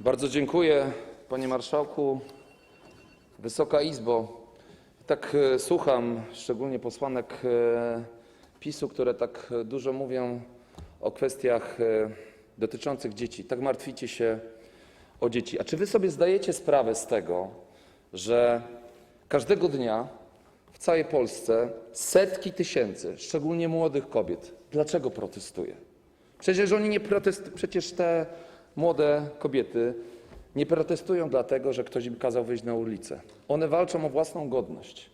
Bardzo dziękuję, panie marszałku. Wysoka Izbo, tak e, słucham szczególnie posłanek e, PiSu, które tak dużo mówią o kwestiach e, dotyczących dzieci. Tak martwicie się o dzieci. A czy wy sobie zdajecie sprawę z tego, że każdego dnia w całej Polsce setki tysięcy, szczególnie młodych kobiet, dlaczego protestuje? Przecież oni nie protest... przecież te młode kobiety nie protestują dlatego, że ktoś im kazał wyjść na ulicę. One walczą o własną godność.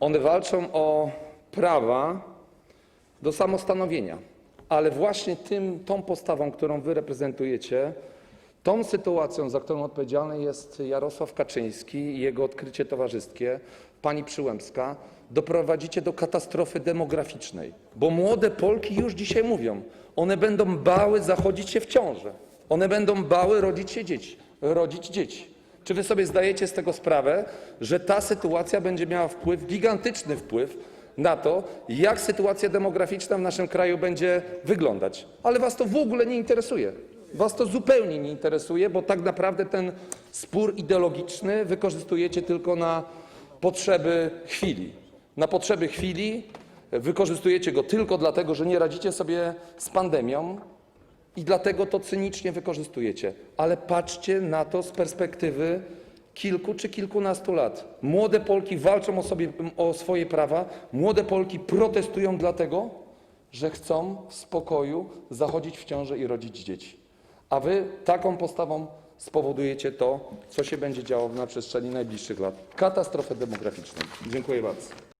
One walczą o prawa do samostanowienia. Ale właśnie tym, tą postawą, którą wy reprezentujecie, tą sytuacją, za którą odpowiedzialny jest Jarosław Kaczyński i jego odkrycie towarzyskie, pani Przyłębska, doprowadzicie do katastrofy demograficznej. Bo młode Polki już dzisiaj mówią, one będą bały zachodzić się w ciążę. One będą bały rodzić się dzieci. Czy wy sobie zdajecie z tego sprawę, że ta sytuacja będzie miała wpływ, gigantyczny wpływ na to, jak sytuacja demograficzna w naszym kraju będzie wyglądać? Ale was to w ogóle nie interesuje. Was to zupełnie nie interesuje, bo tak naprawdę ten spór ideologiczny wykorzystujecie tylko na potrzeby chwili. Na potrzeby chwili wykorzystujecie go tylko dlatego, że nie radzicie sobie z pandemią, i dlatego to cynicznie wykorzystujecie. Ale patrzcie na to z perspektywy kilku czy kilkunastu lat. Młode Polki walczą o, sobie, o swoje prawa, młode Polki protestują dlatego, że chcą w spokoju zachodzić w ciążę i rodzić dzieci. A wy taką postawą spowodujecie to, co się będzie działo na przestrzeni najbliższych lat. Katastrofę demograficzną. Dziękuję bardzo.